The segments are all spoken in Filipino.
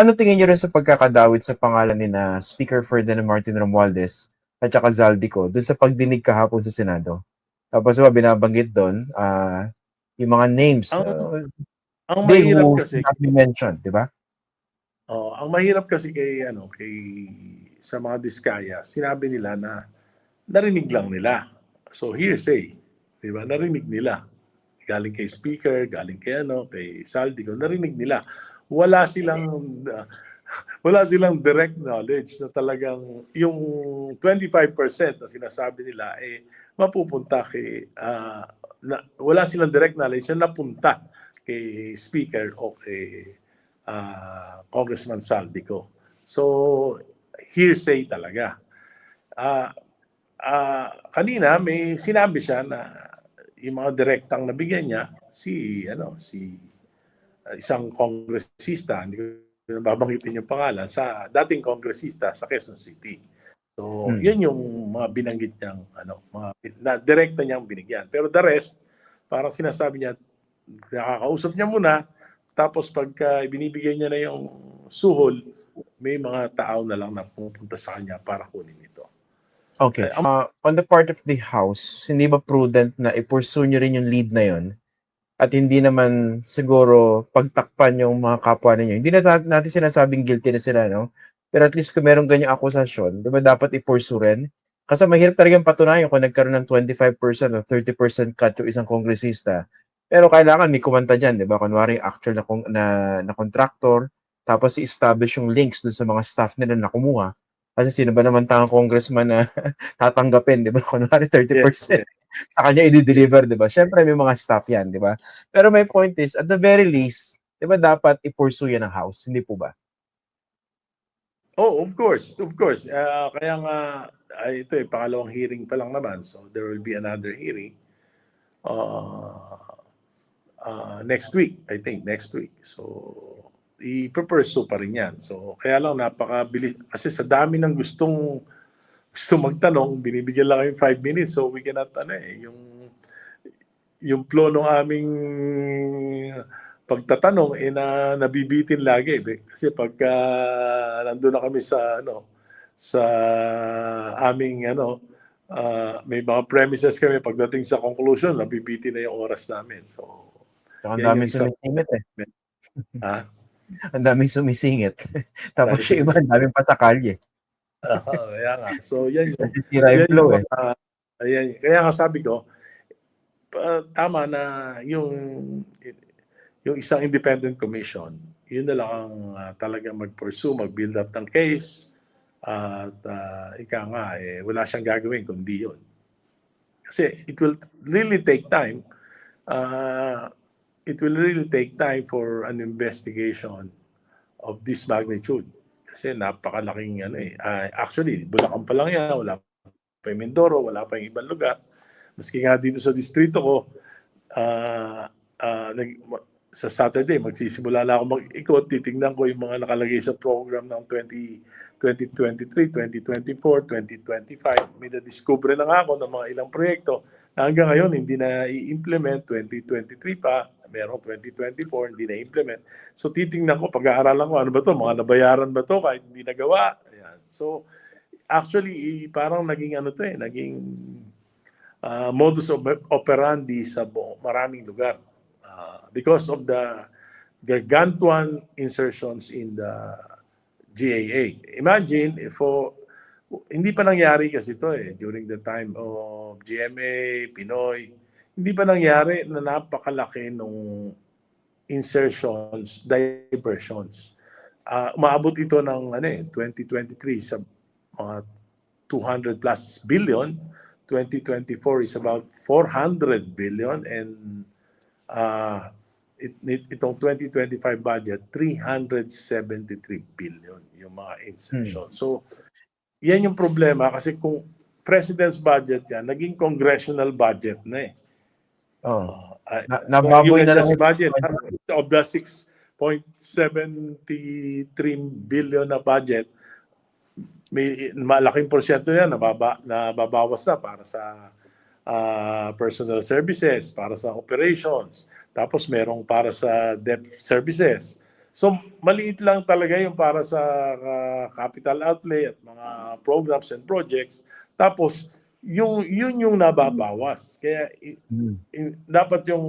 ano tingin niyo rin sa pagkakadawit sa pangalan ni na Speaker Ferdinand Martin Romualdez at saka Zaldico dun sa pagdinig kahapon sa Senado? Tapos ba binabanggit doon ah, yung mga names Ang- uh, Ang mahirap kasi, mentioned, di ba? oh, ang mahirap kasi kay ano, kay sa mga diskaya, sinabi nila na narinig lang nila. So hearsay, 'di ba? Narinig nila. Galing kay speaker, galing kay ano, kay Saldico, narinig nila. Wala silang uh, wala silang direct knowledge na talagang yung 25% na sinasabi nila eh mapupunta kay ah, na, wala silang direct knowledge na napunta kay speaker o kay ah, Congressman Saldico. So hearsay talaga. Ah ah, kanina may sinabi siya na yung mga direktang nabigyan niya si ano si isang kongresista hindi ko na babanggitin yung pangalan sa dating kongresista sa Quezon City. So, Hmm. yun yung mga binanggit niyang ano, mga na direkta niyang binigyan. Pero the rest, parang sinasabi niya nakakausap niya muna tapos pagka binibigay niya na yung suhol, may mga tao na lang na pupunta sa kanya para kunin ito. Okay. Eh, Uh, on the part of the House, hindi ba prudent na i-pursue nyo rin yung lead na yon at hindi naman siguro pagtakpan yung mga kapwa ninyo. Hindi na natin sinasabing guilty na sila, no? Pero at least kung meron ganyang akusasyon, di ba dapat i-pursue rin? Kasi mahirap talagang patunayan kung nagkaroon ng 25% o 30% cut yung isang kongresista. Pero kailangan may kumanta dyan, di ba? Kunwari, actual na, na, na contractor, tapos i-establish yung links dun sa mga staff nila na kumuha. Kasi sino ba naman tangang congressman na tatanggapin, di ba? Kunwari 30% sa kanya i-deliver, di ba? Siyempre may mga staff yan, di ba? Pero my point is, at the very least, di ba dapat i-pursue yan ng House, hindi po ba? Oh, of course, of course. Ah, kaya nga ay, ito eh pangalawang hearing pa lang naman. So there will be another hearing uh, uh, next week, I think, next week. So i-pursue pa rin 'yan. So kaya lang napakabili kasi sa dami ng gustong gusto magtanong, binibigyan lang kami 5 minutes so we cannot ano eh yung yung flow ng aming pagtatanong eh na nabibitin lagi eh. kasi pagka nandun na kami sa ano sa aming ano ah, may mga premises kami pagdating sa conclusion nabibitin na yung oras namin so Ang Yan daming sumisingit eh. ha Ang daming sumisingit. Tapos yung iba, ang daming pa Ah, kaya nga so yan yung yan flow yung eh. mga- ayan, kaya nga sabi ko pa- tama na yung yung isang independent commission yun na lang ang ah, talagang mag-pursue, mag-build up ng case at ah, ika nga eh, wala siyang gagawin kundi yun. Kasi it will really take time uh, it will really take time for an investigation of this magnitude. Kasi napakalaking ano eh. Ah, actually, Bulacan pa lang yan, wala pa yung Mindoro, wala pa yung ibang lugar. Maski nga dito sa distrito ko, ah, ah, nag, sa Saturday, magsisimula na ako mag-ikot, titingnan ko yung mga nakalagay sa program ng 20, 2023, 2024, 2025. May na-discover na nga ako ng mga ilang proyekto hanggang ngayon hindi na i-implement, 2023 pa, meron 2024, hindi na-implement. So titingnan ko, pag-aaralan ko, ano ba to mga nabayaran ba to kahit hindi nagawa. Ayan. So actually, parang naging ano to eh, naging ah, modus op- operandi sa maraming lugar. Ah, because of the gargantuan insertions in the GAA. Imagine if for hindi pa nangyari kasi ito eh during the time of GMA, Pinoy. Hindi pa nangyari na napakalaki nung insertions, diversions. Ah, umaabot ito ng ano eh 2023 sa mga 200 plus billion. 2024 is about 400 billion and uh, it, it, itong 2025 budget 373 billion yung mga insertions. So yan yung problema kasi kung president's budget yan, naging congressional budget na eh. Oh. Ah, Na, nababoy na lang. yung budget of the 6.73 billion na budget may malaking porsyento yan nababa, nababawas na para sa ah, personal services, para sa operations, tapos merong para sa debt services. So maliit lang talaga yung para sa ah, capital outlay at mga programs and projects. Tapos yung yun yung nababawas. Kaya i- dapat yung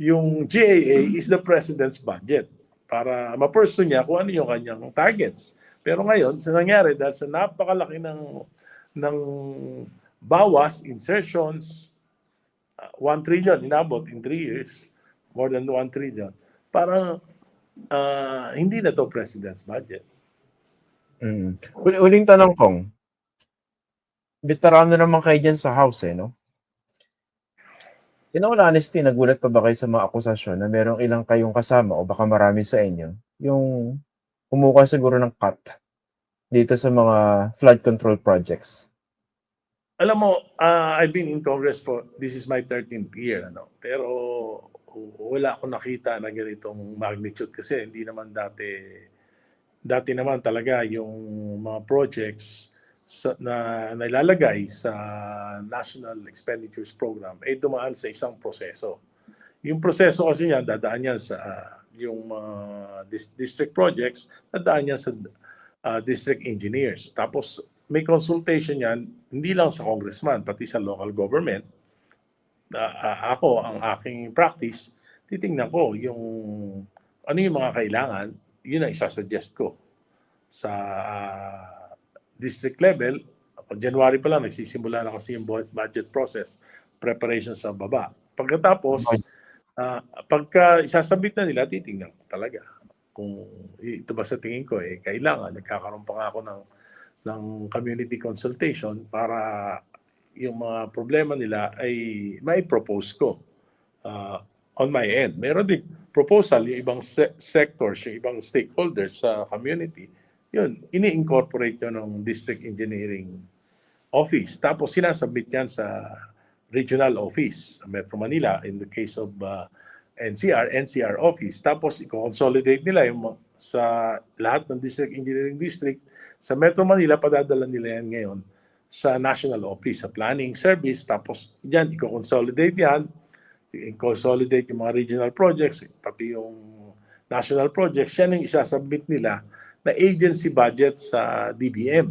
yung GAA is the president's budget para ma-pursue niya kung ano yung kanyang targets. Pero ngayon, sa nangyari dahil sa napakalaki ng ng bawas, insertions, uh, 1 trillion inabot in 3 years, more than 1 trillion, parang ah, hindi na to president's budget. Mm. Uli- Uling tanong kong, veterano naman kayo dyan sa house eh, no? In all honesty, nagulat pa ba kayo sa mga akusasyon na merong ilang kayong kasama o baka marami sa inyo yung kumuha siguro ng cut dito sa mga flood control projects? Alam mo, ah, I've been in Congress for, this is my 13th year, ano? pero wala akong nakita na ganitong magnitude kasi hindi naman dati, dati naman talaga yung mga projects sa, na nailalagay sa National Expenditures Program ay dumaan sa isang proseso. Yung proseso kasi niyan, dadaan yan sa ah, yung mga dis- district projects, dadaan yan sa ah, district engineers. Tapos may consultation yan, hindi lang sa congressman, pati sa local government. Na, ah, ako, ang aking practice, titingnan ko yung ano yung mga kailangan, yun ang isasuggest ko sa ah, district level. January pa lang, nagsisimula na kasi yung bu- budget process, preparation sa baba. Pagkatapos, ah, pagka isasabit na nila, titingnan ko talaga kung ito ba sa tingin ko eh kailangan nagkakaroon pa nga ako ng ng community consultation para yung mga problema nila ay may propose ko uh, on my end. Meron din proposal yung ibang se- sectors, yung ibang stakeholders sa community. Yun, ini-incorporate yun ng district engineering office. Tapos sinasubmit yan sa regional office, Metro Manila, in the case of uh, NCR, NCR office. Tapos i-consolidate nila yung sa lahat ng district engineering district sa Metro Manila, padadala nila yan ngayon sa national office, sa planning service. Tapos dyan, i-consolidate yan, i-consolidate yung mga regional projects, pati yung national projects, yan yung isasubmit nila na agency budget sa DBM.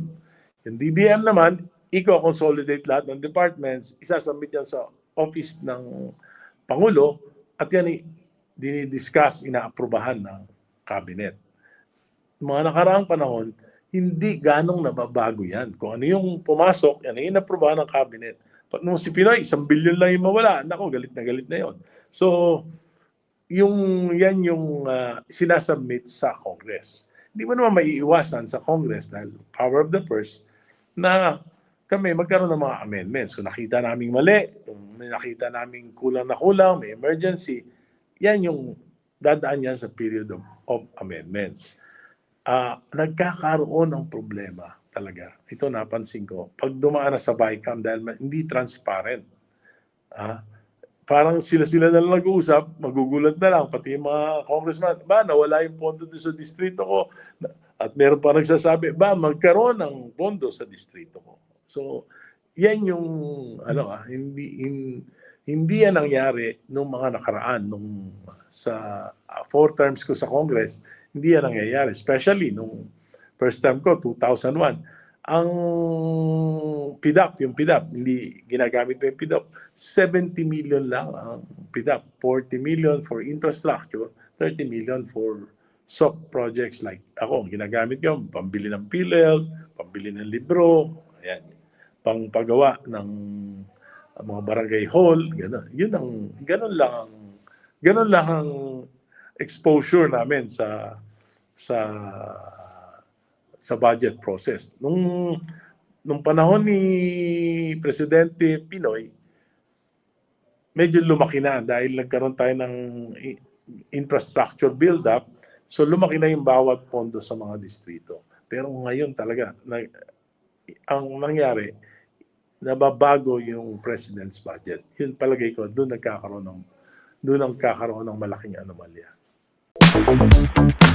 Yung DBM naman, i-consolidate lahat ng departments, isasubmit yan sa office ng Pangulo, at yan dinidiscuss, inaaprubahan ng cabinet. Mga nakaraang panahon, hindi ganong nababago yan. Kung ano yung pumasok, yan yung inaprubahan ng cabinet. Pag nung si Pinoy, isang bilyon lang yung mawala. Nako, galit na galit na yon. So, yung yan yung ah, sinasubmit sa Congress. Hindi mo naman maiiwasan sa Congress dahil power of the purse na kami magkaroon ng mga amendments. Kung nakita naming mali, kung nakita naming kulang na kulang, may emergency, yan yung dadaan yan sa period of, of amendments. Ah, nagkakaroon ng problema talaga. Ito napansin ko. Pag dumaan na sa BICAM dahil hindi transparent. Ah, parang sila-sila na lang nag-uusap, magugulat na lang, pati yung mga congressman, ba, nawala yung pondo doon sa distrito ko. At meron pa nagsasabi, ba, magkaroon ng pondo sa distrito ko. So, yan yung, ano ah, hindi, hin- hindi yan nangyari nung mga nakaraan, nung sa ah, four terms ko sa Congress, hindi yan nangyayari. Especially nung first time ko, 2001. Ang PIDAP, yung PIDAP, hindi ginagamit mo yung PIDAP, 70 million lang ang PIDAP. 40 million for infrastructure, 30 million for soft projects like ako, ginagamit ko, pambili ng PhilHealth, pambili ng libro, ayan, pang paggawa ng mga barangay hall, gano'n. Yun ang, gano'n lang ang, gano'n lang ang exposure namin sa sa sa budget process. Nung nung panahon ni Presidente Pinoy, medyo lumaki na dahil nagkaroon tayo ng infrastructure build-up. So lumaki na yung bawat pondo sa mga distrito. Pero ngayon talaga, na, ang nangyari, nababago yung president's budget. Yun palagay ko, doon nagkakaroon ng doon ang kakaroon ng malaking anomalya. Thank you.